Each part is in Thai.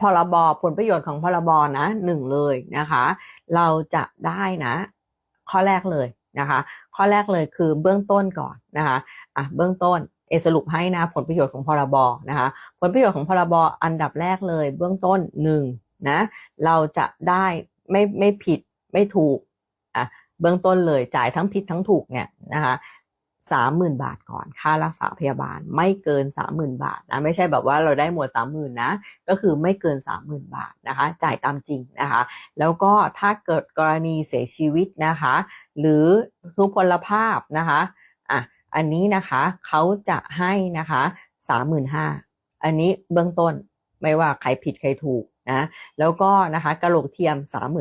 พรบผลประโยชน์ของพรบนะหนึ่งเลยนะคะ เราจะได้นะ ข้อแรกเลยนะคะ ข้อแรกเลยคือเบื้องต้นก่อนนะคะอะเบื้องต้นเอสรุปให้นะผลประโยชน์ของพรบนะคะ ผลประโยชน์ของพรบอันดับแรกเลย เบื้องต้นหนึ่งนะ เราจะได้ไม่ไม่ผิดไม่ถูกอะเบื้องต้นเลยจ่ายทั้งผิดทั้งถูกเนี่ยนะคะ สามหมื่นบาทก่อนค่ารักษาพยาบาลไม่เกินสามหมื่นบาทนะไม่ใช่แบบว่าเราได้หมดสามหมื่นนะก็คือไม่เกินสามหมื่นบาทนะคะจ่ายตามจริงนะคะแล้วก็ถ้าเกิดกรณีเสียชีวิตนะคะหรือทุพพลภาพนะคะอะอันนี้นะคะเขาจะให้นะคะสามหมื่นห้าอันนี้เบื้องต้น ไม่ว่าใครผิดใครถูกนะแล้วก็นะคะกระโหลกเทียม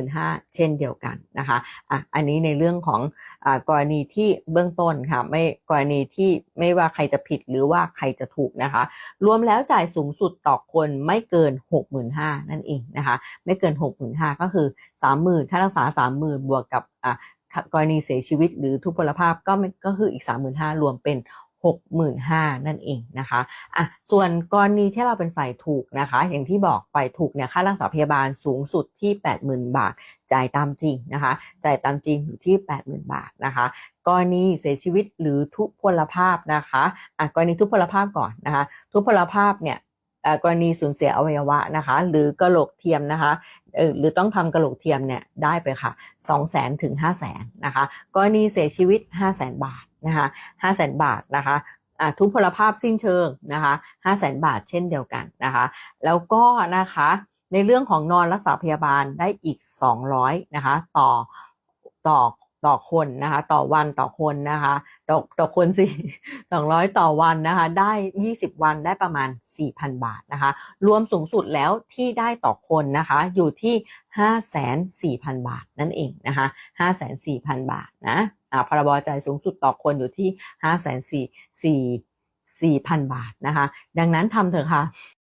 35,000เช่นเดียวกันนะคะอะอันนี้ในเรื่องของอกรณีที่เบื้องต้นค่ะไม่กรณีที่ไม่ว่าใครจะผิดหรือว่าใครจะถูกนะคะ รวมแล้วจ่ายสูงสุดต่อคนไม่เกิน 65,000นั่นเองนะคะ ไม่เกิน 65,000ก็คือ 30,000ค่ารักษา 30,000 บวกกับอ่ากรณีเสียชีวิตหรือทุพพลภาพก็ก็คืออีก 35,000รวมเป็น 65,000นั่นเองนะคะอะส่วนกรณีที่เราเป็นฝ่ายถูกนะคะ อย่างที่บอกฝ่ายถูกเนี่ยค่ารักษาพยาบาลสูงสุดที่ 80,000 บาท จ่ายตามจริงนะคะจ่ายตามจริงอยู่ที่ 80,000 บาทนะคะกรณีเสียชีวิตหรือทุพพลภาพนะคะอะกรณีทุพพลภาพก่อนนะคะ ทุพพลภาพเนี่ยอ่อกรณีสูญเสียอวัยวะนะคะ หรือกระโหลกเทียมนะคะเออหรือต้องทำกระโหลกเทียมเนี่ยได้ไปค่ะ 2 0 0 0 0 0 ถึง 5 0 0 0 0นะคะ กรณีเสียชีวิต 5 0 0 0 0 0 บาท นะคะ5 0 0 0 0 0บาทนะคะทุพพลภาพสิ้นเชิงนะคะ5 0 0 0 0 0บาทเช่นเดียวกันนะคะแล้วก็นะคะในเรื่องของนอนรักษาพยาบาลได้อีก 200นะคะต่อต่อต่อคนนะคะต่อวันต่อคนนะคะต่อต่อคนสิ200ต่อวันนะคะได้ 20 วันได้ประมาณ 4,000 บาทนะคะรวมสูงสุดแล้วที่ได้ต่อคนนะคะอยู่ที่ 5,4,000 บาทนั่นเองนะคะ5,4,000 บาทนะ พรบจ่ายสูงสุดต่อคนอยู่ที่ 5,4,4,000 บาทนะคะ ดังนั้นทำเถอะค่ะ